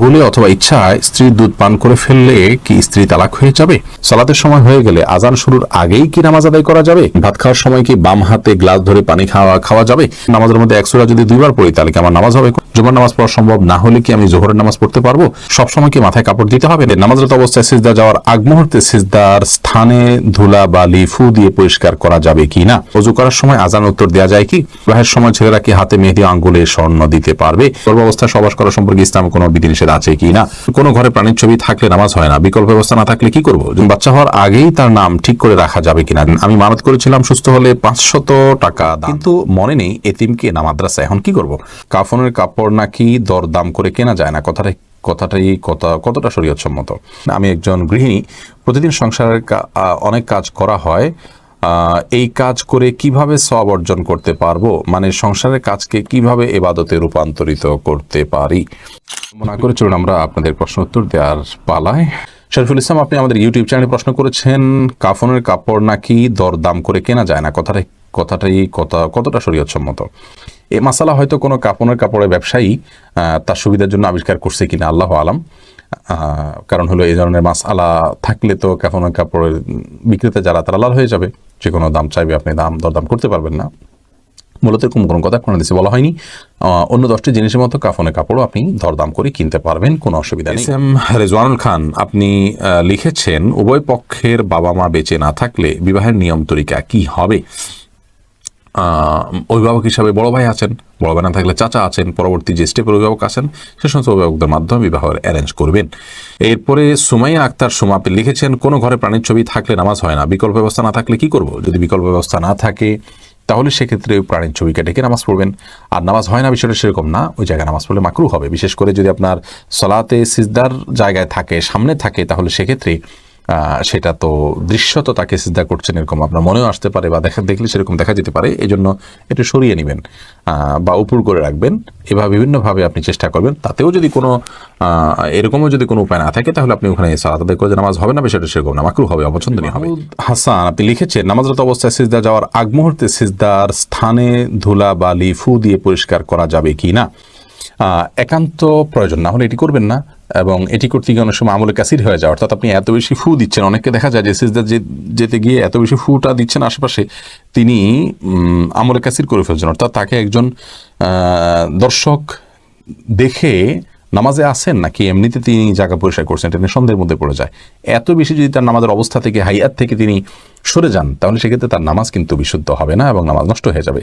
ভুলে অথবা ইচ্ছায় স্ত্রীর দুধ পান করে ফেললে কি স্ত্রী তালাক হয়ে যাবে? সালাতের সময় হয়ে গেলে আজান শুরুর আগেই কি নামাজ আদায় করা যাবে? ভাত খাওয়ার সময় কি বাম হাতে গ্লাস ধরে পানি খাওয়া খাওয়া যাবে? নামাজের মধ্যে একশোরা যদি দুইবার পড়ি, তাহলে কি আমার নামাজ হবে? জুমার নামাজ পড়া সম্ভব না হলে কি আমি জোহরের নামাজ পড়তে পারব? সবসময় কি মাথায় কাপড় দিতে হবে? নামাজরত অবস্থায় সিজদা যাওয়ার আগ মুহূর্তে সিজদার স্থানে ধুলা, বালি, ফু দিয়ে পরিষ্কার করা যাবে কি না? অজু করার সময় আজান উত্তর দেওয়া যায় কি? বিবাহের সময় ছেলেরা কি হাতে মেহেদি আঙ্গুলে স্বর্ণ দিতে পারবে? গর্ভাবস্থায় সবাস করা সম্পর্কে ইসলামে কোনো বিধিনিষেধ আছে কি না? কোনো ঘরে প্রাণীর ছবি থাকলে নামাজ হয় না, বিকল্প ব্যবস্থা না থাকলে কি করব? বাচ্চা হওয়ার আগেই তার নাম ঠিক করে রাখা যাবে কিনা? আমি মানত করেছিলাম সুস্থ হলে পাঁচশত টাকা। কিন্তু মনে নেই এতিমকে না মাদ্রাসা এখন কি করব? কাফনের কাপড় নাকি দরদাম করে কেনা যায় না? কথাটা কথাটাই কত কতটা শরীয়তসম্মত? আমি একজন গৃহিণী, প্রতিদিন সংসারের অনেক কাজ করা হয় এই কাজ করে কীভাবে সব অর্জন করতে পারব? মানে সংসারের কাজকে কীভাবে এবাদতে রূপান্তরিত করতে পারি? মনে করে চলুন আমরা আপনাদের প্রশ্ন উত্তর দেওয়ার পালায়। শরীফুল ইসলাম, আপনি আমাদের ইউটিউব চ্যানেলে প্রশ্ন করেছেন, কাফনের কাপড় নাকি দরদাম করে কেনা যায় না? কথাটাই কথাটাই কথা, কতটা শরীয়তসম্মত? এ মাসালা হয়তো কোনো কাপনের কাপড়ের ব্যবসায়ী তার সুবিধার জন্য আবিষ্কার করছে কিনা, আল্লাহ আলাম। কারণ হলো এই ধরনের মাস আলা থাকলে তো কাপনের কাপড়ের বিক্রেতা যারা, তারা লাল হয়ে যাবে। যে কোনো দাম চাইবে আপনি দাম, দরদাম করতে পারবেন না। মূলত এরকম কোনো কথা কোনো দেশে বলা হয়নি। অন্য দশটি জিনিসের মতো কাফনে কাপড়ও আপনি দরদাম করে কিনতে পারবেন, কোনো অসুবিধা নেই। এম রেজওয়ানুল খান, আপনি লিখেছেন, উভয় পক্ষের বাবা মা বেঁচে না থাকলে বিবাহের নিয়ম তরিকা কি হবে? অভিভাবক হিসাবে বড় ভাই আছেন, বড় ভাই না থাকলে চাচা আছেন, পরবর্তী যে স্টেপের অভিভাবক আছেন, সে সমস্ত অভিভাবকদের মাধ্যমে বিবাহের অ্যারেঞ্জ করবেন। এরপরে সুমাইয়া আক্তার, সুমা লিখেছেন, কোনো ঘরে প্রাণীর ছবি থাকলে নামাজ হয় না। বিকল্প ব্যবস্থা না থাকলে কি করব? যদি বিকল্প ব্যবস্থা না থাকে, তাহলে সেক্ষেত্রে ওই প্রাণীর ছবিকে ডেকে নামাজ পড়বেন। আর নামাজ হয় না বিষয়টা সেরকম না, ওই জায়গায় নামাজ পড়লে মাকরু হবে। বিশেষ করে যদি আপনার সলাতে সিজদার জায়গায় থাকে, সামনে থাকে, তাহলে সেক্ষেত্রে সেটা তো দৃশ্যত তাকে সিদ্ধা করছেন এরকম আপনার মনেও আসতে পারে বা দেখা দেখলে সেরকম দেখা যেতে পারে এই জন্য একটু সরিয়ে নেবেন বা উপর করে রাখবেন, এভাবে বিভিন্নভাবে আপনি চেষ্টা করবেন। তাতেও যদি কোনো এরকমও যদি কোনো উপায় না থাকে, তাহলে আপনি ওখানে সালাত করে নামাজ হবে না, বিষয়টা সেরকম না মাকরু হবে, অপছন্দনীয় হবে। হাসান, আপনি লিখেছেন, নামাজরত অবস্থায় সিজদা যাওয়ার আগ মুহূর্তে সিজদার স্থানে ধুলা বালি ফু দিয়ে পরিষ্কার করা যাবে কি না? একান্ত প্রয়োজন। না হলে এটি করবেন না এবং এটি করতে গিয়ে অনেক সময় আমলে ক্যাসির হয়ে যায়। অর্থাৎ আপনি এত বেশি ফু দিচ্ছেন। অনেককে দেখা যায় যে সিজদা যেতে গিয়ে এত বেশি ফুটা দিচ্ছেন আশেপাশে, তিনি আমলে ক্যাসির করে ফেলছেন। অর্থাৎ তাকে একজন দর্শক দেখে নামাজে আসেন নাকি এমনিতে তিনি জায়গা পরিষ্কার করছেন এটা নিয়ে সন্দেহের মধ্যে পড়ে যায়। এত বেশি যদি তার নামাজের অবস্থা থেকে, হাইয়াত থেকে তিনি সরে যান, তাহলে সেক্ষেত্রে তার নামাজ কিন্তু বিশুদ্ধ হবে না এবং নামাজ নষ্ট হয়ে যাবে।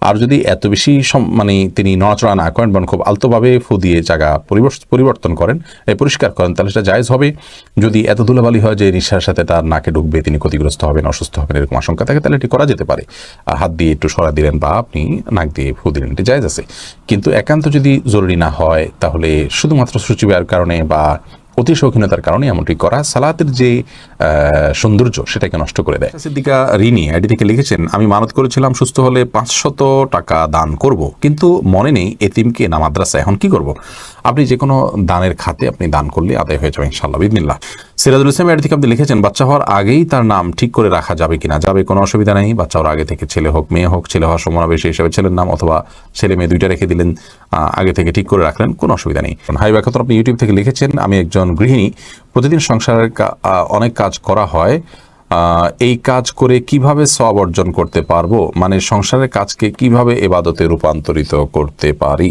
আর যদি এত বেশি মানে তিনি নড়াচড়া না করেন বরং খুব আলতোভাবে ফু দিয়ে জায়গা পরিবর্ত- পরিবর্তন করেন পরিষ্কার করেন, তাহলে সেটা জায়েজ হবে। যদি এত ধুলাবালি হয় যে নিঃশ্বাসের সাথে তার নাকে ঢুকবে, তিনি ক্ষতিগ্রস্ত হবেন, অসুস্থ হবেন, এরকম আশঙ্কা থাকে, তাহলে এটি করা যেতে পারে। আর হাত দিয়ে একটু সরা দিলেন বা আপনি নাক দিয়ে ফু দিলেন, এটি জায়েজ আছে। কিন্তু একান্ত যদি জরুরি না হয়, তাহলে শুধুমাত্র সূচিবায়ের কারণে বা অতি শৌখিনতার কারণে এমনটি করা, সালাতের যে সৌন্দর্য সেটাকে নষ্ট করে দেয়। সিদ্দিকা রিনি আইডি থেকে লিখেছেন, আমি মানত করেছিলাম, সুস্থ হলে পাঁচশত টাকা দান করব, কিন্তু মনে নেই এতিমকে না মাদ্রাসা এখন কি করব? আপনি যে কোনো দানের খাতে আপনি দান করলে আদায় হয়ে যাবে ইনশাল্লাহ বিদিনিল্লাহ সিরাজুল ইসলাম আইডি থেকে আপনি লিখেছেন, বাচ্চা হওয়ার আগেই তার নাম ঠিক করে রাখা যাবে কিনা, যাবে কোনো অসুবিধা নেই, বাচ্চা হওয়ার আগে থেকে ছেলে হোক, মেয়ে হোক, ছেলে হওয়ার সময় বেশি হিসেবে ছেলের নাম অথবা ছেলে মেয়ে দুইটা রেখে দিলেন আগে থেকে ঠিক করে রাখলেন, কোনো অসুবিধা নেই। হাই ব্যাখ্যাত আপনি ইউটিউব থেকে লিখেছেন, আমি একজন গৃহিণী, প্রতিদিন সংসারের অনেক কাজ করা হয় এই কাজ করে কীভাবে সব অর্জন করতে পারব? মানে সংসারের কাজকে কীভাবে এবাদতে রূপান্তরিত করতে পারি?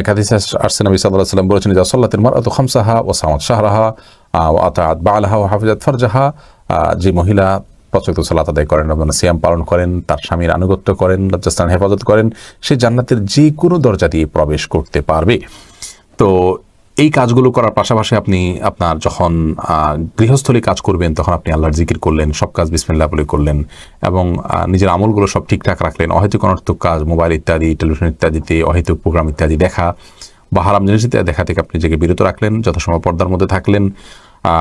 এক হাদিসে আসছে নবী সাল্লাহ সাল্লাম বলেছেন যে সল্লাতের মার আত খামসাহা ও সামত শাহরাহা ও আতাত বালাহা ও হাফিজাত ফরজাহা যে মহিলা প্রচলিত সালাত আদায় করেন এবং সিয়াম পালন করেন, তার স্বামীর আনুগত্য করেন, লজ্জাস্থান হেফাজত করেন, সে জান্নাতের যে কোনো দরজা দিয়ে প্রবেশ করতে পারবে। তো এই কাজগুলো করার পাশাপাশি আপনি আপনার যখন আহ, গৃহস্থলী কাজ করবেন তখন আপনি আল্লাহর জিকির করলেন সব কাজ বিসমিল্লাহ বলে করলেন এবং নিজের আমলগুলো সব ঠিকঠাক রাখলেন। অহেতুক অনর্থক কাজ মোবাইল ইত্যাদি টেলিভিশন ইত্যাদিতে অহেতুক প্রোগ্রাম ইত্যাদি দেখা বা হারাম জিনিস ইত্যাদি দেখা থেকে আপনি নিজেকে বিরত রাখলেন যথাসময় পর্দার মধ্যে থাকলেন আহ,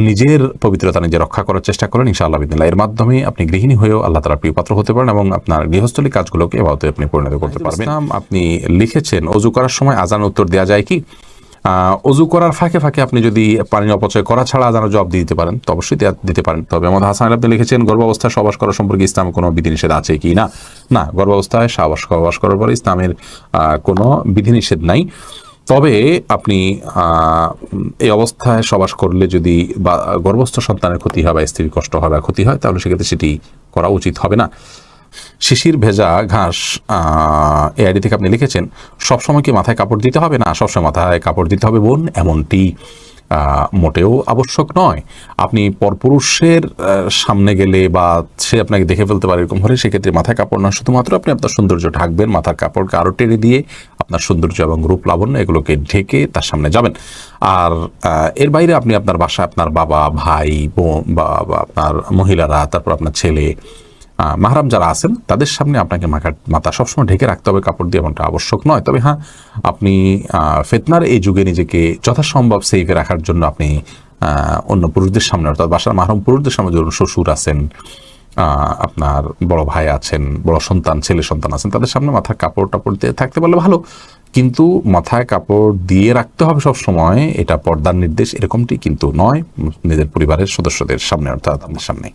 নিজের পবিত্রতা নিজে রক্ষা করার চেষ্টা করেন ইনশাআল্লাহ বিদিল্লাহ এর মাধ্যমে আপনি গৃহিণী হয়েও আল্লাহ তালা প্রিয় পাত্র হতে পারেন এবং আপনার গৃহস্থলী কাজগুলোকে এভাবে আপনি পরিণত করতে পারবেন। আপনি লিখেছেন অজু করার সময় আজান উত্তর দেওয়া যায় কি? অজু করার ফাঁকে ফাঁকে আপনি যদি পানি অপচয় করা ছাড়া আজানের জবাব দিতে পারেন, তো অবশ্যই দিতে পারেন। তবে আমাদের হাসান আপনি লিখেছেন, গর্ভাবস্থায় সবাস করা সম্পর্কে ইসলামে কোনো বিধিনিষেধ আছে কি না? না, গর্ভাবস্থায় সাবাস সবাস করার পরে ইসলামের কোনো বিধিনিষেধ নাই। তবে আপনি এই অবস্থায় সবাস করলে যদি বা গর্ভস্থ সন্তানের ক্ষতি হয় বা স্ত্রীর কষ্ট হয় বা ক্ষতি হয়, তাহলে সেক্ষেত্রে সেটি করা উচিত হবে না। শিশির ভেজা ঘাস এই আইডি থেকে আপনি লিখেছেন, সবসময় কি মাথায় কাপড় দিতে হবে? না, সবসময় মাথায় কাপড় দিতে হবে বোন, এমনটি মোটেও আবশ্যক নয়। আপনি পরপুরুষের সামনে গেলে বা সে আপনাকে দেখে ফেলতে পারে এরকম হলে সেক্ষেত্রে মাথায় কাপড় না শুধুমাত্র আপনি আপনার সৌন্দর্য ঢাকবেন, মাথার কাপড়কে আরও টেনে দিয়ে আপনার সৌন্দর্য এবং রূপ লাবণ্য এগুলোকে ঢেকে তার সামনে যাবেন। আর এর বাইরে আপনি আপনার বাসায় আপনার বাবা, ভাই, বোন বা আপনার মহিলারা, তারপর আপনার ছেলে মাহরাম যারা আছেন, তাদের সামনে আপনাকে মাথা মাথা সবসময় ঢেকে রাখতে হবে। কাপড় দিয়ে এমনটা আবশ্যক নয়। তবে হ্যাঁ আপনি ফেতনার এই যুগে নিজেকে যথাসম্ভব সেফে রাখার জন্য আপনি অন্য পুরুষদের সামনে, অর্থাৎ বাসার মাহরম পুরুষদের সামনে ধরুন শ্বশুর আছেন আপনার বড় ভাই আছেন, বড় সন্তান, ছেলে সন্তান আছেন, তাদের সামনে মাথার কাপড় টাপড় দিয়ে থাকতে পারলে ভালো। কিন্তু মাথায় কাপড় দিয়ে রাখতে হবে সব সময় এটা পর্দার নির্দেশ, এরকমটি কিন্তু নয়। নিজের পরিবারের সদস্যদের সামনে, অর্থাৎ আমাদের সামনে।